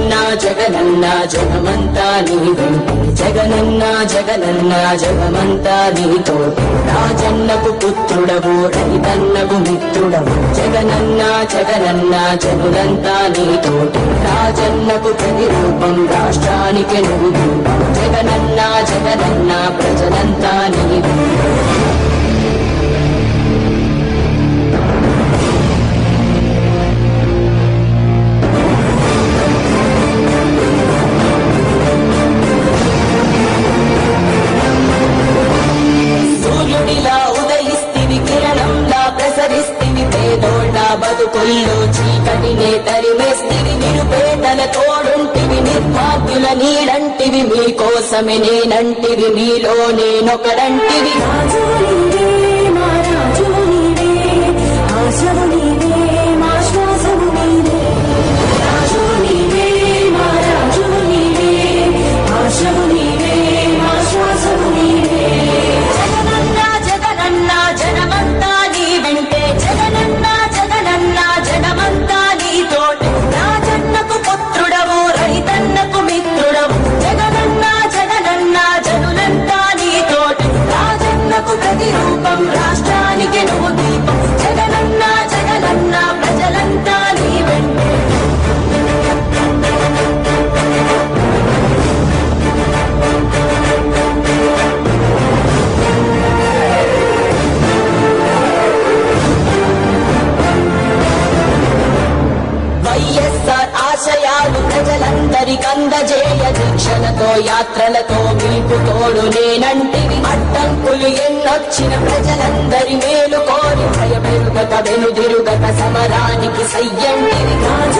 జగనన్న జగనన్న జగమంతా నీవే జగనన్న జగనన్న జగమంతా నీతో. రాజన్నకు పుత్రుడవు రైతన్నకు మిత్రుడవు. జగనన్న జగనన్న జగులంతా నీతో. రాజన్నకు ప్రతిరూపం రాష్ట్రానికి నువ్వు జగనన్న జగనన్న ప్రజలంతా నీవే బతుకుల్లో చీకటినే తరిమేస్తివి నిరుపేదల తోడుంటివి నిర్భాగ్యుల నీడంటివి మీకోసమే నేనంటివి మీలో నేనొకడంటివి రాజు నీవే, మా రాజు నీవే. ఆశవు ప్రజలందరికందజేయ దీక్షలతో యాత్రలతో మీకు తోడు నేనంటివి. అడ్డంకులు ఎన్నొచ్చిన ప్రజలందరి మేలు కోరి భయపెరుగక వెనుదిరుగక సమరానికి సయ్యంటివి.